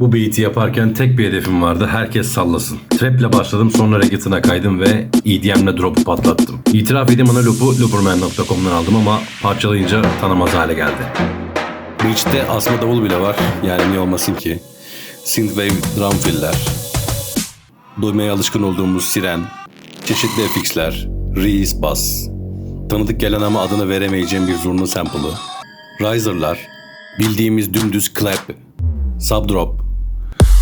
Bu beat'i yaparken tek bir hedefim vardı. Herkes sallasın. Trap'le başladım sonra reggaeton'a kaydım ve EDM'le drop'u patlattım. İtiraf edeyim ana loop'u looperman.com'dan aldım ama parçalayınca tanımaz hale geldi. Beach'te asma davul bile var. Yani niye olmasın ki? Synthwave drum fill'ler. Duymaya alışkın olduğumuz siren. Çeşitli FX'ler. Reese bass. Tanıdık gelen ama adını veremeyeceğim bir zurna sample'ı. Riser'lar. Bildiğimiz dümdüz clap. Subdrop.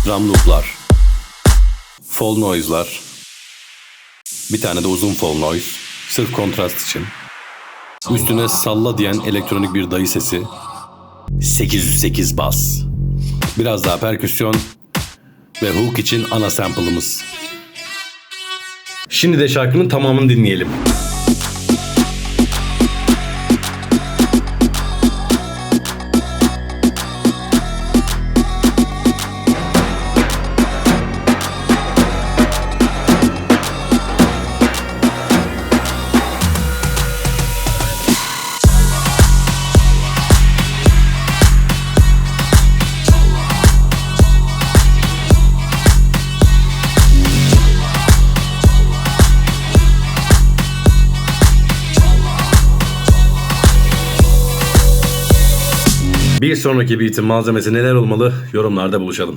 Drum loop'lar. Fall noise'lar. Bir tane de uzun fall noise. Sırf kontrast için. Üstüne salla diyen elektronik bir dayı sesi. 808 bas. Biraz daha perküsyon ve hook için ana sample'ımız. Şimdi de şarkının tamamını dinleyelim. Bir sonraki beat'in malzemesi neler olmalı? Yorumlarda buluşalım.